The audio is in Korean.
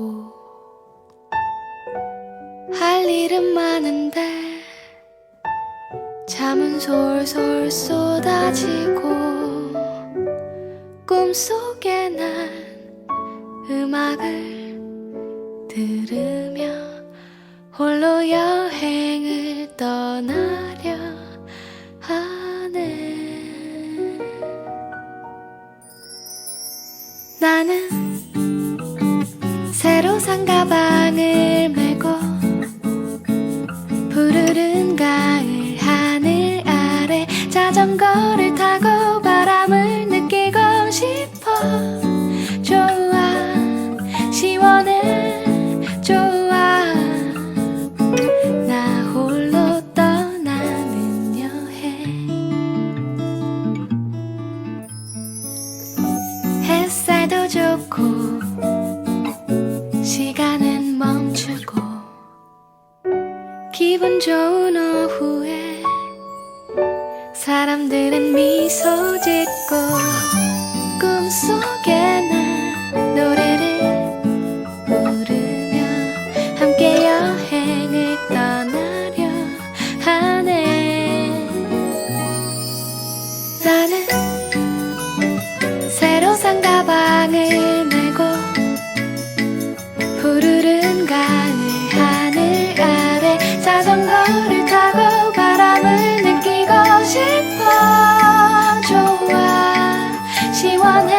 않고 할 일은 많은데 잠은 솔솔 쏟아지고 꿈속에 난 음악을 들으며 홀로 여행을 떠나려 하네. 나는 새로 산 가방을 메고 푸르른 가을 하늘 아래 자전거를 타고 바람을 느끼고 싶어. 좋아 시원해. 좋아 나 홀로 떠나는 여행 햇살도 좋고 추운 오후에 사람들은 미소 짓고 꿈속에 나 노래를 부르며 함께 여행을 떠나려 하네. 나는 새로 산 가방을 기와